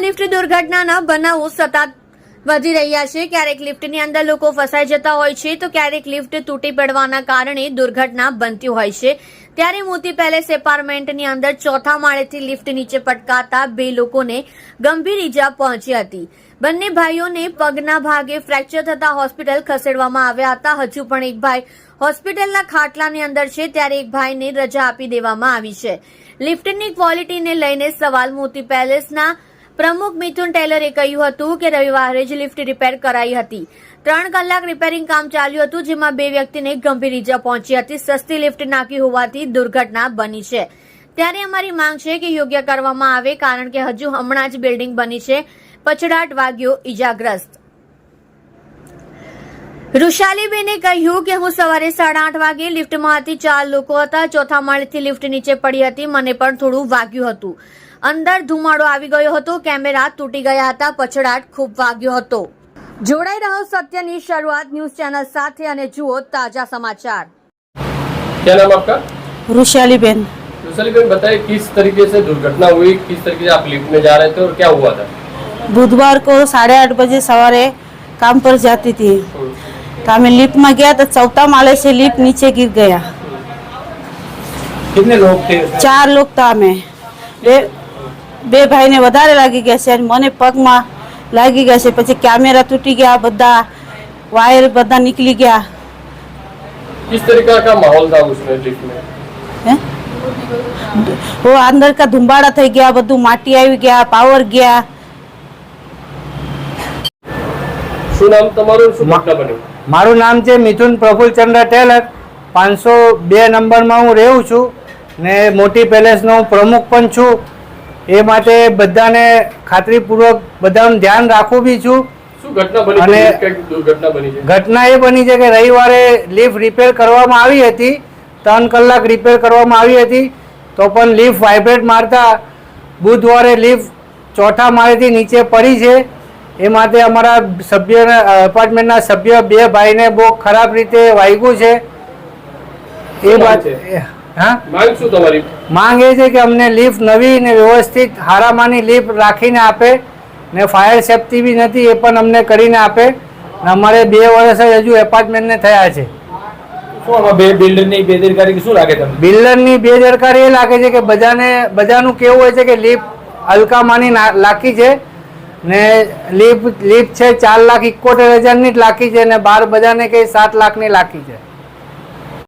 Lift દુર્ઘટનાના બનાવો સતત વધી રહ્યા છે. ક્યારેક લિફ્ટની અંદર લોકો ફસાઈ જતા હોય છે, તો ક્યારેક લિફ્ટ તૂટી પડવાના કારણે દુર્ઘટના બનતી હોય છે. ત્યારે મોતી પેલેસ એપાર્ટમેન્ટની અંદર ચોથા માળેથી લિફ્ટ નીચે પટકાતા બે લોકોને ગંભીર ઈજા પહોંચી હતી. બંને ભાઈઓને પગના ભાગે ફ્રેક્ચર થતા હોસ્પિટલ ખસેડવામાં આવ્યા હતા. હજુ પણ એક ભાઈ હોસ્પિટલના ખાટલાની અંદર છે, ત્યારે એક ભાઈને રજા આપી દેવામાં આવી છે. લિફ્ટની ક્વોલિટીને લઈને સવાલ મોતી પેલેસના પ્રમુખ મિથુન ટેલરે કહ્યું હતું કે રવિવારે જ લિફ્ટ રિપેર કરાઈ હતી. ત્રણ કલાક રિપેરિંગ કામ ચાલ્યું હતું, જેમાં બે વ્યક્તિને ગંભીર ઈજા પહોંચી હતી. સસ્તી લિફ્ટ નાખી હોવાથી દુર્ઘટના બની છે. ત્યારે અમારી માંગ છે કે યોગ્ય કરવામાં આવે, કારણ કે હજુ હમણાં જ બિલ્ડિંગ બની છે. પછડાટ વાગ્યો, ઈજાગ્રસ્ત. ઋષાલીબેને કહ્યું કે હું સવારે સાડા આઠ વાગે લિફ્ટમાં હતી ચાર લોકો હતા ચોથા માળેથી લિફ્ટ નીચે પડી હતી મને પણ થોડું વાગ્યું હતું અંદર ધુમાડો આવી ગયો હતો કેમેરા તૂટી ગયા હતા પછડાટ ખૂબ વાગ્યો હતો જોડાઈ રહ્યો સત્યની શરૂઆત ન્યૂઝ ચેનલ સાથે અને જુઓ તાજા સમાચાર क्या नाम आपका रुशाली बेन दूसरी बेन बताइए किस तरीके से दुर्घटना हुई किस तरीके से आप लिफ्ट में जा रहे थे और क्या हुआ था बुधवार को साढ़े आठ बजे सवारे काम पर जाती थी तो हमें लिफ्ट में गया तो चौथा माले से लिफ्ट नीचे गिर गया कितने लोग थे ચાર લોક હતા અમે બે બે ભાઈને વધારે લાગી ગયા છે અને મને પગમાં લાગી ગયા છે પછી કેમેરા તૂટી ગયા બધા વાયર બધા નીકળી ગયા किस तरीके का माहौल था उसमें लिफ्ट में હે वो અંદર કા ધુંબાડા થઈ ગયા બધું માટી આવી ગયા પાવર ગયા શું નામ તમારું શું ઘટના બની મારું નામ છે મિથુન પ્રફુલચંદ્ર ટેલર. પાંચસો બે નંબરમાં હું રહું છું ને મોટી પેલેસનો હું પ્રમુખ પણ છું. એ માટે બધાને ખાતરીપૂર્વક બધાનું ધ્યાન રાખું બી છું. અને- ઘટના એ બની છે કે રવિવારે લિફ્ટ રિપેર કરવામાં આવી હતી. ત્રણ કલાક રિપેર કરવામાં આવી હતી. તો પણ લિફ્ટ વાઇબ્રેટ મારતા બુધવારે લિફ્ટ ચોથા માળેથી નીચે પડી છે. એ માટે અમારા સભ્ય એપાર્ટમેન્ટના સભ્ય બે ભાઈને બહુ ખરાબ રીતે વાગ્યું છે. એ વાત હા? માંગ એ છે કે અમને લિફ્ટ નવી ને વ્યવસ્થિત હારામાની લિફ્ટ રાખીને આપે ને ફાયર સેફ્ટી બી નથી એ પણ અમને કરીને આપે. અમારે બે વર્ષ જ હજુ એપાર્ટમેન્ટને થયા છે. બિલ્ડરની બેદરકારી શું લાગે તમને? બિલ્ડરની બેદરકારી એ લાગે છે કે બધાને બધાનું કેવું હોય છે કે લિફ્ટ હલકામાની ના- લાખી છે. ને લીપ લીપ છે ચાર લાખ ઇકોતેર હજારની જ લાખી છે ને બાર બધાને કઈ સાત લાખની લાખી છે.